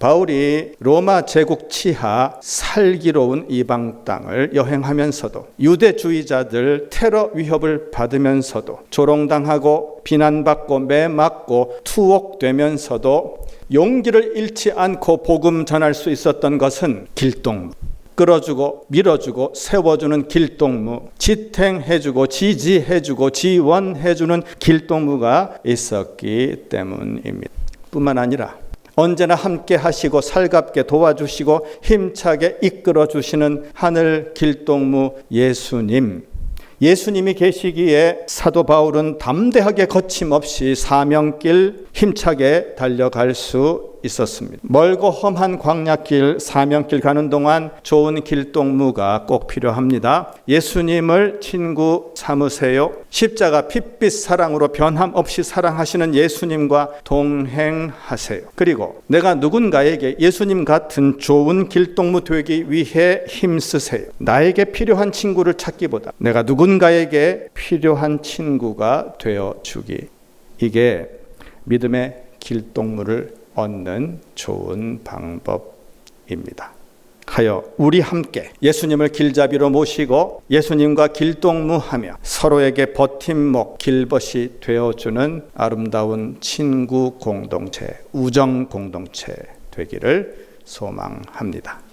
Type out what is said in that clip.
바울이 로마 제국 치하 살기로운 이방 땅을 여행하면서도 유대주의자들 테러 위협을 받으면서도 조롱당하고 비난받고 매맞고 투옥되면서도 용기를 잃지 않고 복음 전할 수 있었던 것은 길동무. 끌어주고 밀어주고 세워주는 길동무, 지탱해주고 지지해주고 지원해주는 길동무가 있었기 때문입니다. 뿐만 아니라 언제나 함께 하시고 살갑게 도와주시고 힘차게 이끌어 주시는 하늘 길동무 예수님. 예수님이 계시기에 사도 바울은 담대하게 거침없이 사명길 힘차게 달려갈 수 있었습니다. 멀고 험한 광야길 사명길 가는 동안 좋은 길동무가 꼭 필요합니다. 예수님을 친구 삼으세요. 십자가 핏빛 사랑으로 변함없이 사랑하시는 예수님과 동행하세요. 그리고 내가 누군가에게 예수님 같은 좋은 길동무 되기 위해 힘쓰세요. 나에게 필요한 친구를 찾기보다 내가 누군가에게 필요한 친구가 되어 주기. 이게 믿음의 길동무를 얻는 좋은 방법입니다. 하여 우리 함께 예수님을 길잡이로 모시고 예수님과 길동무하며 서로에게 버팀목 길벗이 되어주는 아름다운 친구 공동체, 우정 공동체 되기를 소망합니다.